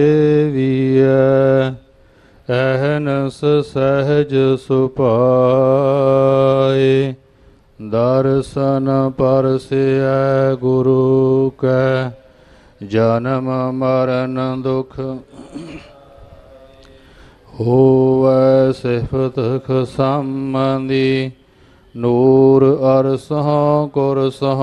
ਦੇਵੀਐ ਅਹਨਸ ਸਹਿਜ ਸੁਪਾਏ। ਦਰਸ਼ਨ ਪਰਸਿਐ ਗੁਰੂ ਕੈ, ਜਨਮ ਮਰਨ ਦੁਖ ਹੋਵੈ ਸਿਫਤ ਖਸਮੰਦੀ ਨੂਰ ਅਰਸਹ ਕੁਰਸਹ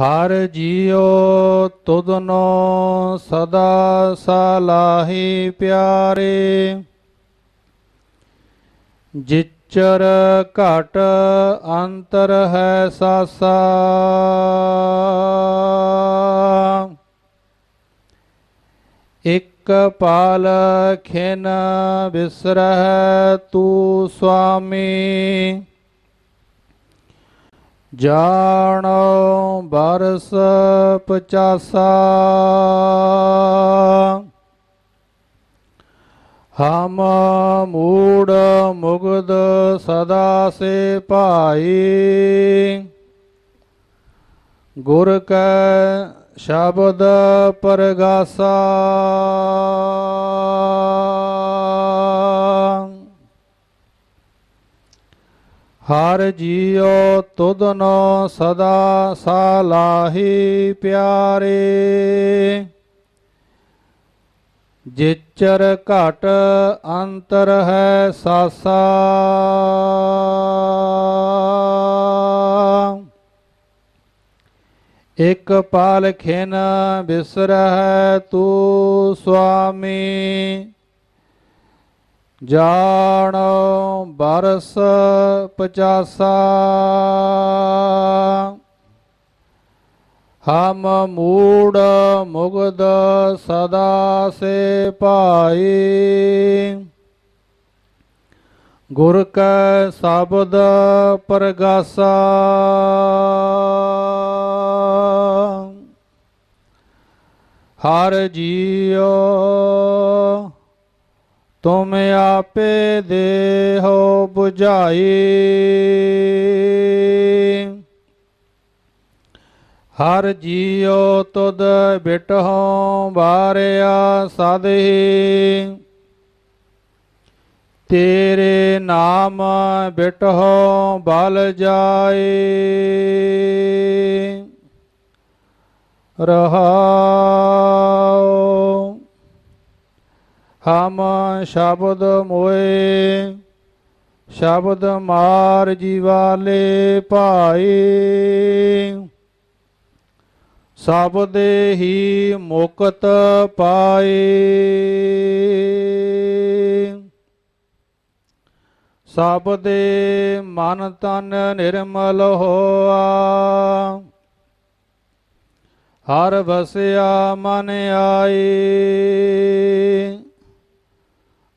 ਹਰ ਜੀਉ ਤੁਧਨੋ ਸਦਾ ਸਲਾਹੀ ਪਿਆਰੇ। ਜਿਚਰ ਘਟ ਅੰਤਰ ਹੈ ਸਾਸਾ। ਇਕ ਪਾਲ ਖਿਨ ਬਿਸਰਹਿ ਤੂ ਸੁਆਮੀ ਜਾਣੋ ਬਰਸ ਪਚਾਸਾ। ਹਮ ਮੂੜ ਮੁਗਦ ਸਦਾ ਸੇ ਭਾਈ। ਗੁਰ ਕੈ ਸ਼ਬਦ ਪਰਗਾਸਾ। ਹਰ ਜੀਉ ਤੁਧਨੋ ਸਦਾ ਸਾਲਾਹੀ ਪਿਆਰੇ। ਜਿਚਰ ਘਟ ਅੰਤਰ ਹੈ ਸਾਸਾ। ਇਕ ਪਾਲ ਖਿਨ ਬਿਸਰਹਿ ਤੂ ਸੁਆਮੀ ਜਾਣ ਬਰਸ ਪਚਾਸਾ। ਹਮ ਮੂੜ ਮੁਗਦ ਸਦਾ ਸੇ ਭਾਈ। ਗੁਰ ਕੈ ਸ਼ਬਦ ਪਰਗਾਸਾ। ਹਰ ਜੀਉ ਤੁਮ ਆਪੇ ਦੇਹੋ 부ਝਾਈ ਹਰ ਜੀਉ ਤੁਧ ਬਿਟਹੁ ਬਾਰਿਆ ਸਦਹੀ। ਤੇਰੇ ਨਾਮ ਬਿਟਹੁ ਬਲ ਜਾਏ। ਰਹਾਉ ਹਮ ਸ਼ਬਦ ਮੋਏ, ਸ਼ਬਦ ਮਾਰ ਜੀਵਾਲੇ ਭਾਈ ਸਬਦੇ ਹੀ ਮੁਕਤ ਪਾਏ। ਸਬਦੇ ਮਨ ਤਨ ਨਿਰਮਲ ਹੋਆ। ਹਰ ਵਸਿਆ ਮਨ ਆਏ।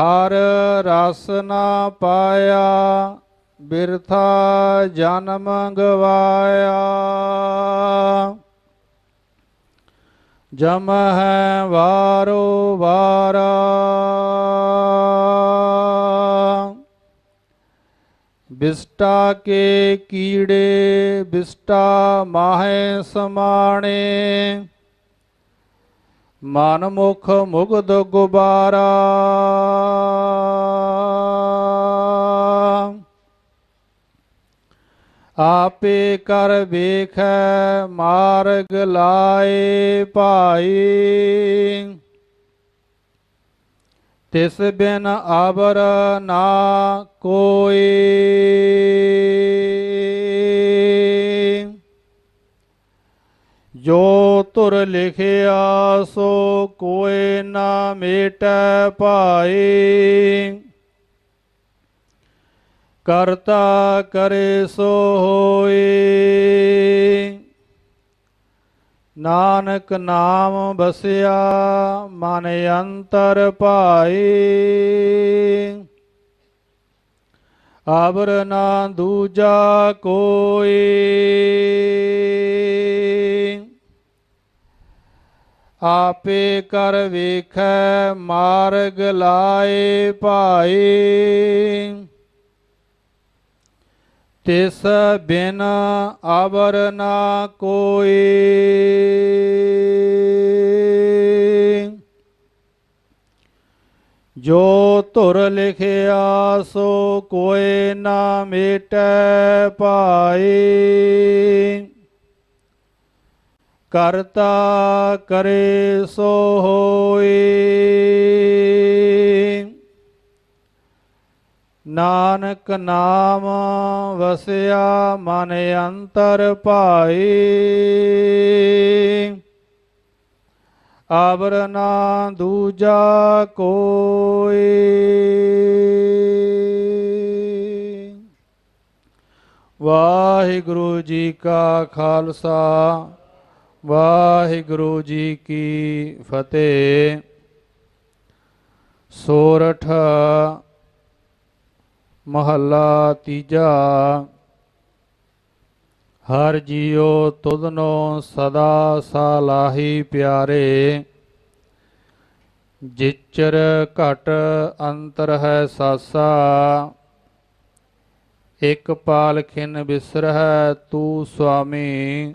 ਹਰ ਰਸ ਨਾ ਪਾਇਆ, ਬਿਰਥਾ ਜਨਮ ਗਵਾਇਆ। ਜਮ ਹੈ ਵਾਰੋ ਵਾਰਾ। ਬਿਸਟਾ ਕੇ ਕੀੜੇ, ਬਿਸਟਾ ਮਾਹੇ ਸਮਾਣੇ। ਮਨ ਮੁਖ ਮੁਗਧ ਗੁਬਾਰਾ। ਆਪੇ ਕਰ ਵੇਖੈ, ਮਾਰਗ ਲਾਏ ਭਾਈ। ਤਿਸ ਬਿਨ ਆਵਰ ਨਾ ਕੋਈ। ਜੋ ਤੁਰ ਲਿਖਿਆ ਸੋ ਕੋਏ ਨਾ ਮੇਟੈ ਭਾਈ। ਕਰਤਾ ਕਰੇ ਸੋ ਹੋਏ ਨਾਨਕ ਨਾਮ ਬਸਿਆ, ਮਨ ਅੰਤਰ ਭਾਈ। ਆਵਰ ਨਾ ਦੂਜਾ ਕੋਈ। ਆਪੇ ਕਰ ਵੇਖੈ, ਮਾਰਗ ਲਾਏ ਭਾਈ ਤਿਸ ਬਿਨ ਆਵਰ ਨਾ ਕੋਈ ਜੋ ਧੁਰ ਲਿਖਿਆ, ਸੋ ਕੋਏ ਨਾ ਮੇਟੈ ਭਾਈ ਕਰਤਾ ਕਰੇ ਸੋ ਹੋਈ ਨਾਨਕ ਨਾਮ ਵਸਿਆ ਮਨ ਅੰਤਰ ਭਾਈ ਆਵਰ ਨਾ ਦੂਜਾ ਕੋਈ ਵਾਹਿਗੁਰੂ ਜੀ ਕਾ ਖਾਲਸਾ। ਵਾਹਿਗੁਰੂ ਜੀ ਕੀ ਫਤਿਹ। ਸੋਰਠ, ਮਹੱਲਾ ਤੀਜਾ। ਹਰ ਜੀਉ ਤੁਧਨੋ ਸਦਾ ਸਾਲਾਹੀ ਪਿਆਰੇ। ਜਿਚਰ ਘਟ ਅੰਤਰ ਹੈ ਸਾਸਾ। ਇਕ ਪਾਲਖਿਨ ਬਿਸਰਹਿ ਤੂ ਸੁਆਮੀ